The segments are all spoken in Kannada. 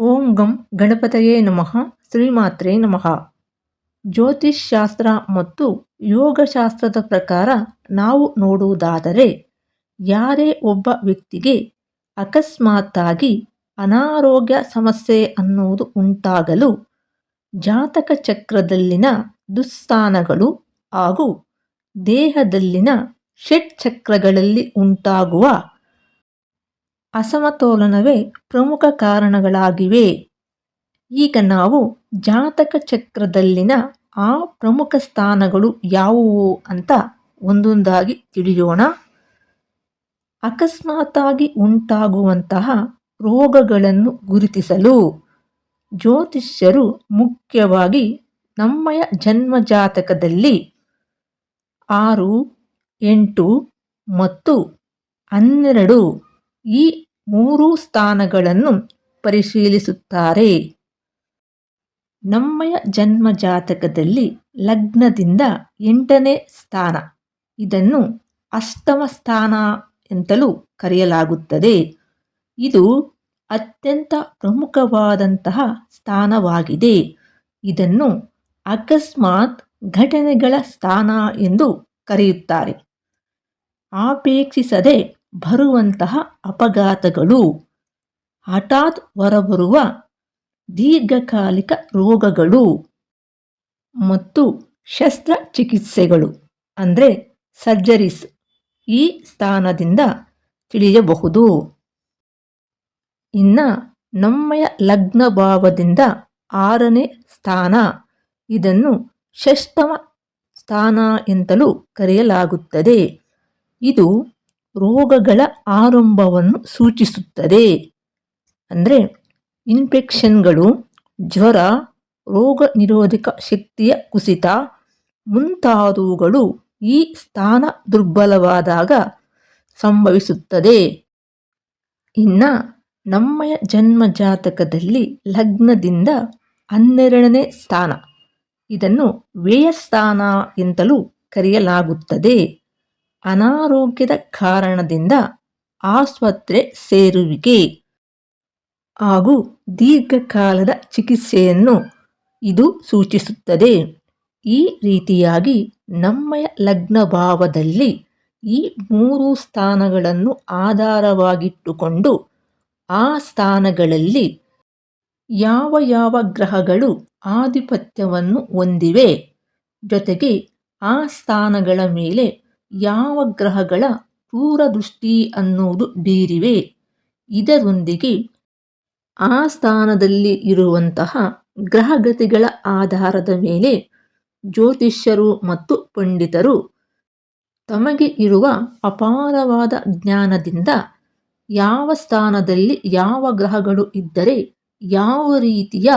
ಓಂ ಗಂ ಗಣಪತಯೇ ನಮಃ ಶ್ರೀಮಾತ್ರೇ ನಮಃ. ಜ್ಯೋತಿಷ್ಶಾಸ್ತ್ರ ಮತ್ತು ಯೋಗಶಾಸ್ತ್ರದ ಪ್ರಕಾರ ನಾವು ನೋಡುವುದಾದರೆ, ಯಾರೇ ಒಬ್ಬ ವ್ಯಕ್ತಿಗೆ ಅಕಸ್ಮಾತ್ತಾಗಿ ಅನಾರೋಗ್ಯ ಸಮಸ್ಯೆ ಅನ್ನುವುದು ಉಂಟಾಗಲು ಜಾತಕ ಚಕ್ರದಲ್ಲಿನ ದುಸ್ಥಾನಗಳು ಹಾಗೂ ದೇಹದಲ್ಲಿನ ಷಟ್ ಚಕ್ರಗಳಲ್ಲಿ ಉಂಟಾಗುವ ಅಸಮತೋಲನವೇ ಪ್ರಮುಖ ಕಾರಣಗಳಾಗಿವೆ. ಈಗ ನಾವು ಜಾತಕ ಚಕ್ರದಲ್ಲಿನ ಆ ಪ್ರಮುಖ ಸ್ಥಾನಗಳು ಯಾವುವು ಅಂತ ಒಂದೊಂದಾಗಿ ತಿಳಿಯೋಣ. ಅಕಸ್ಮಾತಾಗಿ ಉಂಟಾಗುವಂತಹ ರೋಗಗಳನ್ನು ಗುರುತಿಸಲು ಜ್ಯೋತಿಷ್ಯರು ಮುಖ್ಯವಾಗಿ ನಮ್ಮಯ ಜನ್ಮ ಜಾತಕದಲ್ಲಿ ಆರು, ಎಂಟು ಮತ್ತು ಹನ್ನೆರಡು ಈ ಮೂರು ಸ್ಥಾನಗಳನ್ನು ಪರಿಶೀಲಿಸುತ್ತಾರೆ. ನಮ್ಮಯ ಜನ್ಮ ಜಾತಕದಲ್ಲಿ ಲಗ್ನದಿಂದ ಎಂಟನೇ ಸ್ಥಾನ. ಇದನ್ನು ಅಷ್ಟಮ ಸ್ಥಾನ ಎಂತಲೂ ಕರೆಯಲಾಗುತ್ತದೆ. ಇದು ಅತ್ಯಂತ ಪ್ರಮುಖವಾದಂತಹ ಸ್ಥಾನವಾಗಿದೆ. ಇದನ್ನು ಅಕಸ್ಮಾತ್ ಘಟನೆಗಳ ಸ್ಥಾನ ಎಂದು ಕರೆಯುತ್ತಾರೆ. ಅಪೇಕ್ಷಿಸದೆ ಬರುವಂತಹ ಅಪಘಾತಗಳು. ಹಠಾತ್ ಹೊರಬರುವ ದೀರ್ಘಕಾಲಿಕ ರೋಗಗಳು ಮತ್ತು ಶಸ್ತ್ರಚಿಕಿತ್ಸೆಗಳು, ಅಂದರೆ ಸರ್ಜರೀಸ್, ಈ ಸ್ಥಾನದಿಂದ ತಿಳಿಯಬಹುದು. ಇನ್ನು ನಮ್ಮಯ ಲಗ್ನ ಭಾವದಿಂದ ಆರನೇ ಸ್ಥಾನ, ಇದನ್ನು ಷಷ್ಠಮ ಸ್ಥಾನ ಎಂತಲೂ ಕರೆಯಲಾಗುತ್ತದೆ. ಇದು ರೋಗಗಳ ಆರಂಭವನ್ನು ಸೂಚಿಸುತ್ತದೆ. ಅಂದರೆ ಇನ್ಫೆಕ್ಷನ್ಗಳು ಜ್ವರ, ರೋಗ ನಿರೋಧಕ ಶಕ್ತಿಯ ಕುಸಿತ ಮುಂತಾದವುಗಳು ಈ ಸ್ಥಾನ ದುರ್ಬಲವಾದಾಗ ಸಂಭವಿಸುತ್ತದೆ. ಇನ್ನು ನಮ್ಮಯ ಜನ್ಮ ಜಾತಕದಲ್ಲಿ ಲಗ್ನದಿಂದ ಹನ್ನೆರಡನೇ ಸ್ಥಾನ. ಇದನ್ನು ವ್ಯಯಸ್ಥಾನ ಎಂತಲೂ ಕರೆಯಲಾಗುತ್ತದೆ. ಅನಾರೋಗ್ಯದ ಕಾರಣದಿಂದ ಆಸ್ಪತ್ರೆ ಸೇರುವಿಕೆ ಹಾಗೂ ದೀರ್ಘಕಾಲದ ಚಿಕಿತ್ಸೆಯನ್ನು ಇದು ಸೂಚಿಸುತ್ತದೆ. ಈ ರೀತಿಯಾಗಿ ನಮ್ಮಯ ಲಗ್ನ ಭಾವದಲ್ಲಿ ಈ ಮೂರು ಸ್ಥಾನಗಳನ್ನು ಆಧಾರವಾಗಿಟ್ಟುಕೊಂಡು ಆ ಸ್ಥಾನಗಳಲ್ಲಿ ಯಾವ ಯಾವ ಗ್ರಹಗಳು ಆಧಿಪತ್ಯವನ್ನು ಹೊಂದಿವೆ ಜೊತೆಗೆ ಆ ಸ್ಥಾನಗಳ ಮೇಲೆ ಯಾವ ಗ್ರಹಗಳ ದೂರದೃಷ್ಟಿ ಅನ್ನೋದು ಬೀರಿವೆ. ಇದರೊಂದಿಗೆ ಆ ಸ್ಥಾನದಲ್ಲಿ ಇರುವಂತಹ ಗ್ರಹಗತಿಗಳ ಆಧಾರದ ಮೇಲೆ ಜ್ಯೋತಿಷ್ಯರು ಮತ್ತು ಪಂಡಿತರು ತಮಗೆ ಇರುವ ಅಪಾರವಾದ ಜ್ಞಾನದಿಂದ ಯಾವ ಸ್ಥಾನದಲ್ಲಿ ಯಾವ ಗ್ರಹಗಳು ಇದ್ದರೆ ಯಾವ ರೀತಿಯ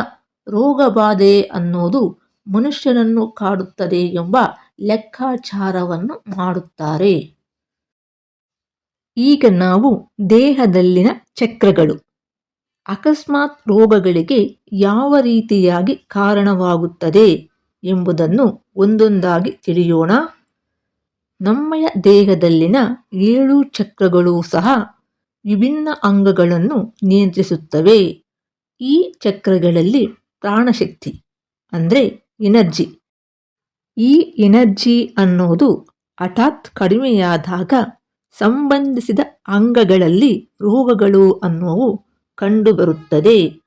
ರೋಗಬಾಧೆ ಅನ್ನೋದು ಮನುಷ್ಯನನ್ನು ಕಾಡುತ್ತದೆ ಎಂಬ ಲೆಕ್ಕಾಚಾರವನ್ನು ಮಾಡುತ್ತಾರೆ. ಈಗ ನಾವು ದೇಹದಲ್ಲಿನ ಚಕ್ರಗಳು. ಅಕಸ್ಮಾತ್ ರೋಗಗಳಿಗೆ ಯಾವ ರೀತಿಯಾಗಿ ಕಾರಣವಾಗುತ್ತದೆ ಎಂಬುದನ್ನು ಒಂದೊಂದಾಗಿ ತಿಳಿಯೋಣ. ನಮ್ಮಯ ದೇಹದಲ್ಲಿನ ಏಳು ಚಕ್ರಗಳು ಸಹ ವಿಭಿನ್ನ ಅಂಗಗಳನ್ನು ನಿಯಂತ್ರಿಸುತ್ತವೆ. ಈ ಚಕ್ರಗಳಲ್ಲಿ ಪ್ರಾಣಶಕ್ತಿ, ಅಂದರೆ ಎನರ್ಜಿ ಈ ಎನರ್ಜಿ ಅನ್ನೋದು ಹಠಾತ್ ಕಡಿಮೆಯಾದಾಗ ಸಂಬಂಧಿಸಿದ ಅಂಗಗಳಲ್ಲಿ ರೋಗಗಳು ಅನ್ನೋವು ಕಂಡುಬರುತ್ತದೆ.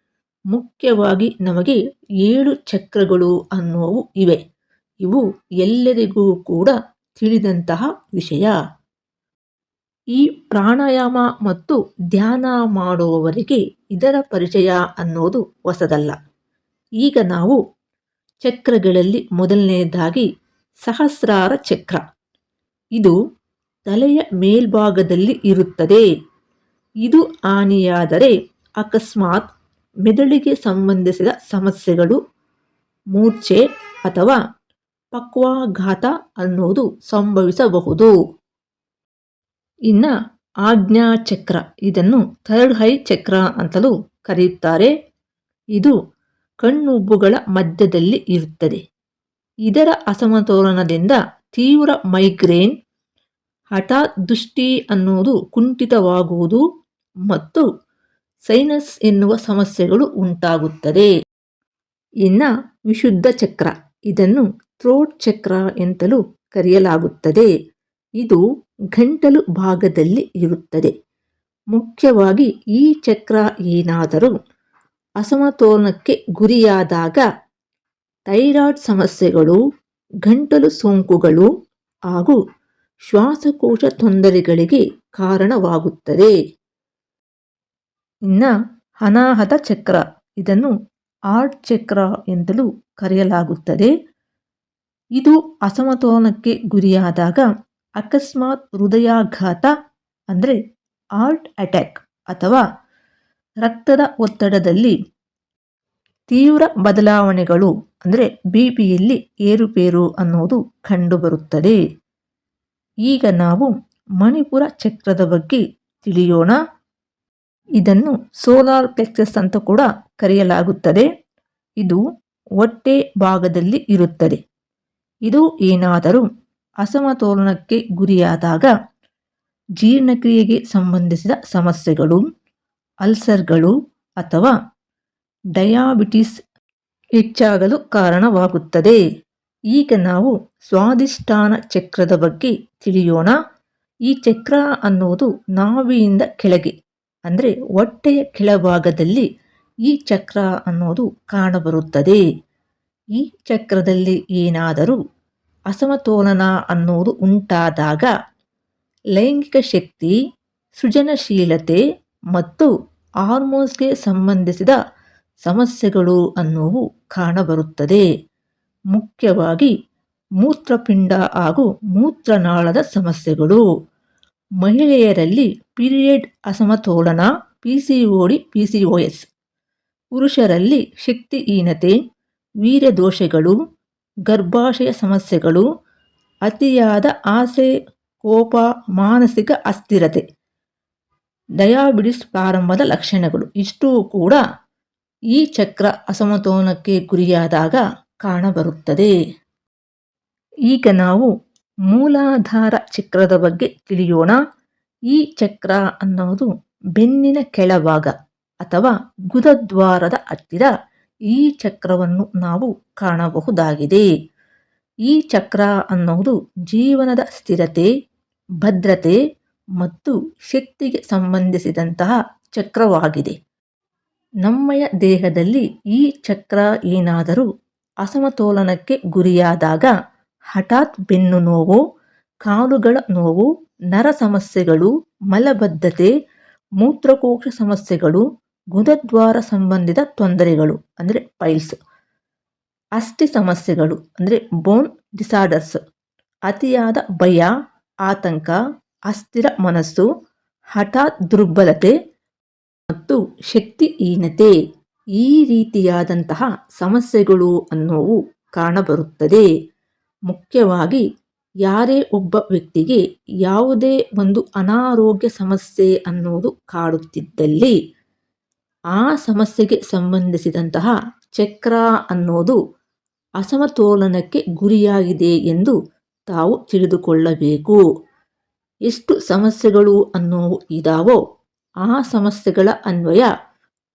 ಮುಖ್ಯವಾಗಿ ನಮಗೆ ಏಳು ಚಕ್ರಗಳು ಅನ್ನೋವು ಇವೆ. ಇವು ಎಲ್ಲರಿಗೂ ಕೂಡ ತಿಳಿದಂತಹ ವಿಷಯ. ಈ ಪ್ರಾಣಾಯಾಮ ಮತ್ತು ಧ್ಯಾನ ಮಾಡುವವರಿಗೆ ಇದರ ಪರಿಚಯ ಅನ್ನೋದು ಹೊಸದಲ್ಲ. ಈಗ ನಾವು ಚಕ್ರಗಳಲ್ಲಿ ಮೊದಲನೆಯದಾಗಿ ಸಹಸ್ರಾರ ಚಕ್ರ. ಇದು ತಲೆಯ ಮೇಲ್ಭಾಗದಲ್ಲಿ ಇರುತ್ತದೆ. ಇದು ಹಾನಿಯಾದರೆ ಅಕಸ್ಮಾತ್ ಮೆದುಳಿಗೆ ಸಂಬಂಧಿಸಿದ ಸಮಸ್ಯೆಗಳು, ಮೂರ್ಛೆ ಅಥವಾ ಪಕ್ವಾಘಾತ ಅನ್ನೋದು ಸಂಭವಿಸಬಹುದು. ಇನ್ನು ಆಜ್ಞಾ ಚಕ್ರ ಇದನ್ನು ಥರ್ಡ್ ಹೈ ಚಕ್ರ ಅಂತಲೂ ಕರೆಯುತ್ತಾರೆ. ಇದು ಕಣ್ಣುಬ್ಬುಗಳ ಮಧ್ಯದಲ್ಲಿ ಇರುತ್ತದೆ. ಇದರ ಅಸಮತೋಲನದಿಂದ ತೀವ್ರ ಮೈಗ್ರೇನ್ ಹಠಾತ್ ದೃಷ್ಟಿ ಅನ್ನುವುದು ಕುಂಠಿತವಾಗುವುದು ಮತ್ತು ಸೈನಸ್ ಎನ್ನುವ ಸಮಸ್ಯೆಗಳು ಉಂಟಾಗುತ್ತದೆ. ಇನ್ನ ವಿಶುದ್ಧ ಚಕ್ರ, ಇದನ್ನು ಥ್ರೋಟ್ ಚಕ್ರ ಎಂತಲೂ ಕರೆಯಲಾಗುತ್ತದೆ. ಇದು ಗಂಟಲು ಭಾಗದಲ್ಲಿ ಇರುತ್ತದೆ. ಮುಖ್ಯವಾಗಿ ಈ ಚಕ್ರ ಏನಾದರೂ ಅಸಮತೋಲನಕ್ಕೆ ಗುರಿಯಾದಾಗ ಥೈರಾಯ್ಡ್ ಸಮಸ್ಯೆಗಳು, ಗಂಟಲು ಸೋಂಕುಗಳು ಹಾಗೂ ಶ್ವಾಸಕೋಶ ತೊಂದರೆಗಳಿಗೆ ಕಾರಣವಾಗುತ್ತದೆ. ಇನ್ನ ಅನಾಹತ ಚಕ್ರ, ಇದನ್ನು ಆರ್ಟ್ ಚಕ್ರ ಎಂದಲೂ ಕರೆಯಲಾಗುತ್ತದೆ. ಇದು ಅಸಮತೋಲನಕ್ಕೆ ಗುರಿಯಾದಾಗ ಅಕಸ್ಮಾತ್ ಹೃದಯಾಘಾತ, ಅಂದರೆ ಆರ್ಟ್ ಅಟ್ಯಾಕ್ ಅಥವಾ ರಕ್ತದ ಒತ್ತಡದಲ್ಲಿ ತೀವ್ರ ಬದಲಾವಣೆಗಳು, ಅಂದರೆ ಬಿ ಪಿಯಲ್ಲಿ ಏರುಪೇರು ಅನ್ನೋದು ಕಂಡುಬರುತ್ತದೆ. ಈಗ ನಾವು ಮಣಿಪುರ ಚಕ್ರದ ಬಗ್ಗೆ ತಿಳಿಯೋಣ. ಇದನ್ನು ಸೋಲಾರ್ ಪ್ಲೆಕ್ಸಸ್ ಅಂತ ಕೂಡ ಕರೆಯಲಾಗುತ್ತದೆ. ಇದು ಹೊಟ್ಟೆ ಭಾಗದಲ್ಲಿ ಇರುತ್ತದೆ. ಇದು ಏನಾದರೂ ಅಸಮತೋಲನಕ್ಕೆ ಗುರಿಯಾದಾಗ ಜೀರ್ಣಕ್ರಿಯೆಗೆ ಸಂಬಂಧಿಸಿದ ಸಮಸ್ಯೆಗಳು. ಅಲ್ಸರ್ಗಳು ಅಥವಾ ಡಯಾಬಿಟಿಸ್ ಹೆಚ್ಚಾಗಲು ಕಾರಣವಾಗುತ್ತದೆ. ಈಗ ನಾವು ಸ್ವಾದಿಷ್ಠಾನ ಚಕ್ರದ ಬಗ್ಗೆ ತಿಳಿಯೋಣ. ಈ ಚಕ್ರ ಅನ್ನೋದು ನಾವಿಯಿಂದ ಕೆಳಗೆ, ಅಂದರೆ ಹೊಟ್ಟೆಯ ಕೆಳಭಾಗದಲ್ಲಿ ಈ ಚಕ್ರ ಅನ್ನೋದು ಕಾಣಬರುತ್ತದೆ. ಈ ಚಕ್ರದಲ್ಲಿ ಏನಾದರೂ ಅಸಮತೋಲನ ಅನ್ನೋದು ಉಂಟಾದಾಗ ಲೈಂಗಿಕ ಶಕ್ತಿ, ಸೃಜನಶೀಲತೆ ಮತ್ತು ಹಾರ್ಮೋನ್ಸ್ಗೆ ಸಂಬಂಧಿಸಿದ ಸಮಸ್ಯೆಗಳು ಅನ್ನುವು ಕಾಣಬರುತ್ತದೆ. ಮುಖ್ಯವಾಗಿ ಮೂತ್ರಪಿಂಡ ಹಾಗೂ ಮೂತ್ರನಾಳದ ಸಮಸ್ಯೆಗಳು. ಮಹಿಳೆಯರಲ್ಲಿ ಪೀರಿಯಡ್ ಅಸಮತೋಲನ, P C O D P C O S. ಪುರುಷರಲ್ಲಿ ಶಕ್ತಿಹೀನತೆ, ವೀರ್ಯದೋಷಗಳು, ಗರ್ಭಾಶಯ ಸಮಸ್ಯೆಗಳು, ಅತಿಯಾದ ಆಸೆ, ಕೋಪ, ಮಾನಸಿಕ ಅಸ್ಥಿರತೆ. ಡಯಾಬಿಟಿಸ್ ಪ್ರಾರಂಭದ ಲಕ್ಷಣಗಳು. ಇಷ್ಟು ಕೂಡ ಈ ಚಕ್ರ ಅಸಮತೋಲನಕ್ಕೆ ಗುರಿಯಾದಾಗ ಕಾಣಬರುತ್ತದೆ. ಈಗ ನಾವು ಮೂಲಾಧಾರ ಚಕ್ರದ ಬಗ್ಗೆ ತಿಳಿಯೋಣ. ಈ ಚಕ್ರ ಅನ್ನೋದು ಬೆನ್ನಿನ ಕೆಳಭಾಗ ಅಥವಾ ಗುದದ್ವಾರದ ಹತ್ತಿರ ಈ ಚಕ್ರವನ್ನು ನಾವು ಕಾಣಬಹುದಾಗಿದೆ. ಈ ಚಕ್ರ ಅನ್ನೋದು ಜೀವನದ ಸ್ಥಿರತೆ, ಭದ್ರತೆ ಮತ್ತು ಶಕ್ತಿಗೆ ಸಂಬಂಧಿಸಿದಂತಹ ಚಕ್ರವಾಗಿದೆ. ನಮ್ಮಯ ದೇಹದಲ್ಲಿ ಈ ಚಕ್ರ ಏನಾದರೂ ಅಸಮತೋಲನಕ್ಕೆ ಗುರಿಯಾದಾಗ ಹಠಾತ್ ಬೆನ್ನು ನೋವು, ಕಾಲುಗಳ ನೋವು, ನರ ಸಮಸ್ಯೆಗಳು, ಮಲಬದ್ಧತೆ, ಮೂತ್ರಕೋಶ ಸಮಸ್ಯೆಗಳು ಗುದದ್ವಾರ ಸಂಬಂಧಿತ ತೊಂದರೆಗಳು, ಅಂದರೆ ಪೈಲ್ಸ್, ಅಸ್ಥಿ ಸಮಸ್ಯೆಗಳು, ಅಂದರೆ ಬೋನ್ ಡಿಸಾರ್ಡರ್ಸ್ ಅತಿಯಾದ ಭಯ, ಆತಂಕ ಅಸ್ಥಿರ ಮನಸ್ಸು, ಹಠಾತ್ ದುರ್ಬಲತೆ ಮತ್ತು ಶಕ್ತಿಹೀನತೆ ಈ ರೀತಿಯಾದಂತಹ ಸಮಸ್ಯೆಗಳು ಅನ್ನೋವು ಕಾಣಬರುತ್ತದೆ. ಮುಖ್ಯವಾಗಿ ಯಾರೇ ಒಬ್ಬ ವ್ಯಕ್ತಿಗೆ ಯಾವುದೇ ಒಂದು ಅನಾರೋಗ್ಯ ಸಮಸ್ಯೆ ಅನ್ನೋದು ಕಾಡುತ್ತಿದ್ದಲ್ಲಿ ಆ ಸಮಸ್ಯೆಗೆ ಸಂಬಂಧಿಸಿದಂತಹ ಚಕ್ರ ಅನ್ನೋದು ಅಸಮತೋಲನಕ್ಕೆ ಗುರಿಯಾಗಿದೆ ಎಂದು ತಾವು ತಿಳಿದುಕೊಳ್ಳಬೇಕು. ಎಷ್ಟು ಸಮಸ್ಯೆಗಳು ಅನ್ನೋವು ಇದಾವೋ ಆ ಸಮಸ್ಯೆಗಳ ಅನ್ವಯ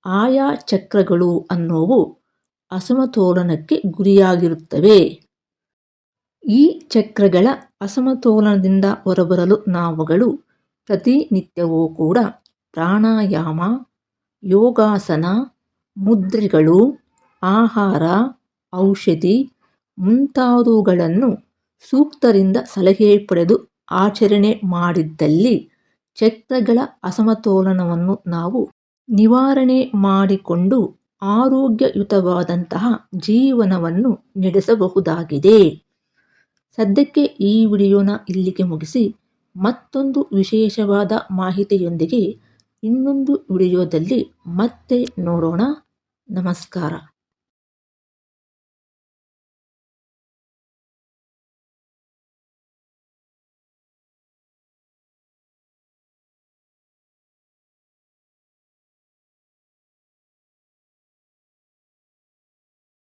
ಆಯಾ ಚಕ್ರಗಳು ಅನ್ನೋವು ಅಸಮತೋಲನಕ್ಕೆ ಗುರಿಯಾಗಿರುತ್ತವೆ. ಈ ಚಕ್ರಗಳ ಅಸಮತೋಲನದಿಂದ ಹೊರಬರಲು ನಾವುಗಳು ಪ್ರತಿನಿತ್ಯವೂ ಕೂಡ ಪ್ರಾಣಾಯಾಮ, ಯೋಗಾಸನ, ಮುದ್ರೆಗಳು, ಆಹಾರ, ಔಷಧಿ ಮುಂತಾದವುಗಳನ್ನು ಸೂಕ್ತರಿಂದ ಸಲಹೆ ಪಡೆದು ಆಚರಣೆ ಮಾಡಿದ್ದಲ್ಲಿ ಚಕ್ರಗಳ ಅಸಮತೋಲನವನ್ನು ನಾವು ನಿವಾರಣೆ ಮಾಡಿಕೊಂಡು ಆರೋಗ್ಯಯುತವಾದಂತಹ ಜೀವನವನ್ನು ನಡೆಸಬಹುದಾಗಿದೆ. ಸದ್ಯಕ್ಕೆ ಈ ವಿಡಿಯೋನ ಇಲ್ಲಿಗೆ ಮುಗಿಸಿ, ಮತ್ತೊಂದು ವಿಶೇಷವಾದ ಮಾಹಿತಿಯೊಂದಿಗೆ ಇನ್ನೊಂದು ವಿಡಿಯೋದಲ್ಲಿ ಮತ್ತೆ ನೋಡೋಣ. ನಮಸ್ಕಾರ.